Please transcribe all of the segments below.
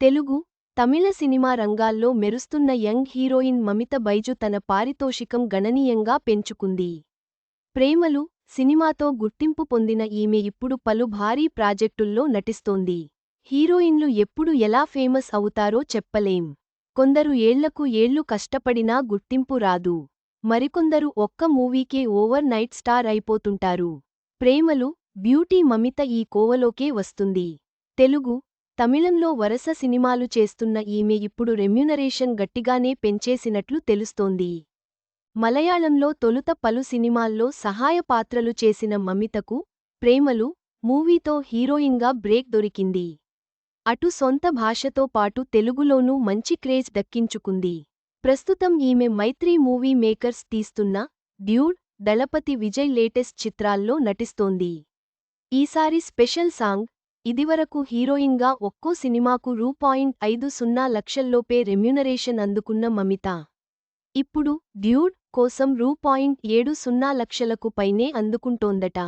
తెలుగు తమిళ cinema రంగాల్లో మెరుస్తున్న young heroine Mamitha Baiju తన పారితోషికం గణనీయంగా పెంచుకుంది. ప్రేమలు సినిమాతో గుర్తింపు పొందిన ఈమె ఇప్పుడు పలు భారీ ప్రాజెక్టుల్లో నటిస్తోంది. హీరోయిన్లు ఎప్పుడు ఎలా ఫేమస్ అవుతారో చెప్పలేం. కొందరు ఏళ్ళకు ఏళ్ళు కష్టపడినా గుర్తింపు రాదు. మరికొందరు ఒక్క మూవీకే ఓవర్ నైట్ స్టార్ అయిపోతుంటారు. ప్రేమలు బ్యూటీ మమిత ఈ కోవలోకే వస్తుంది. తెలుగు తమిళంలో వరస సినిమాలు చేస్తున్న ఈమె ఇప్పుడు రెమ్యునరేషన్ గట్టిగానే పెంచేసినట్లు తెలుస్తోంది. మలయాళంలో తొలుత పలు సినిమాల్లో సహాయ పాత్రలు చేసిన మమితకు ప్రేమలు మూవీతో హీరోయిన్గా బ్రేక్ దొరికింది. అటు సొంత భాషతో పాటు తెలుగులోనూ మంచి క్రేజ్ దక్కించుకుంది. ప్రస్తుతం ఈమె మైత్రి మూవీ మేకర్స్ తీస్తున్న డ్యూడ్ దళపతి విజయ్ లేటెస్ట్ చిత్రాల్లో నటిస్తోంది. ఈసారి స్పెషల్ సాంగ్ ఇదివరకు హీరోయిన్గా ఒక్కో సినిమాకు రూ. పాయింట్ ఐదు సున్నా లక్షల్లోపే రెమ్యునరేషన్ అందుకున్న మమిత. ఇప్పుడు డ్యూడ్ కోసం రూ. పాయింట్ ఏడు సున్నా లక్షలకు పైనే అందుకుంటోందట.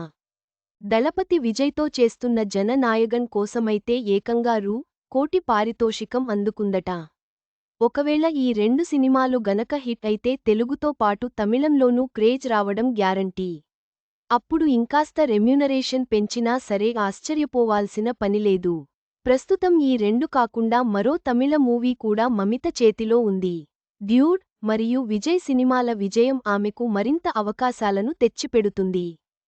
దళపతి విజయ్తో చేస్తున్న జననాయగన్ కోసమైతే ఏకంగా రూ. కోటి పారితోషికం అందుకుందట. ఒకవేళ ఈ రెండు సినిమాలు గనక హిట్ అయితే తెలుగుతో పాటు తమిళంలోనూ క్రేజ్ రావడం గ్యారంటీ. అప్పుడు ఇంకాస్త రెమ్యునరేషన్ పెంచినా సరే ఆశ్చర్యపోవాల్సిన పనిలేదు ప్రస్తుతం ఈ రెండు కాకుండా మరో తమిళ మూవీ కూడా మమిత చేతిలో ఉంది. డ్యూడ్ మరియు విజయ్ సినిమాల విజయం ఆమెకు మరింత అవకాశాలను తెచ్చిపెడుతుంది.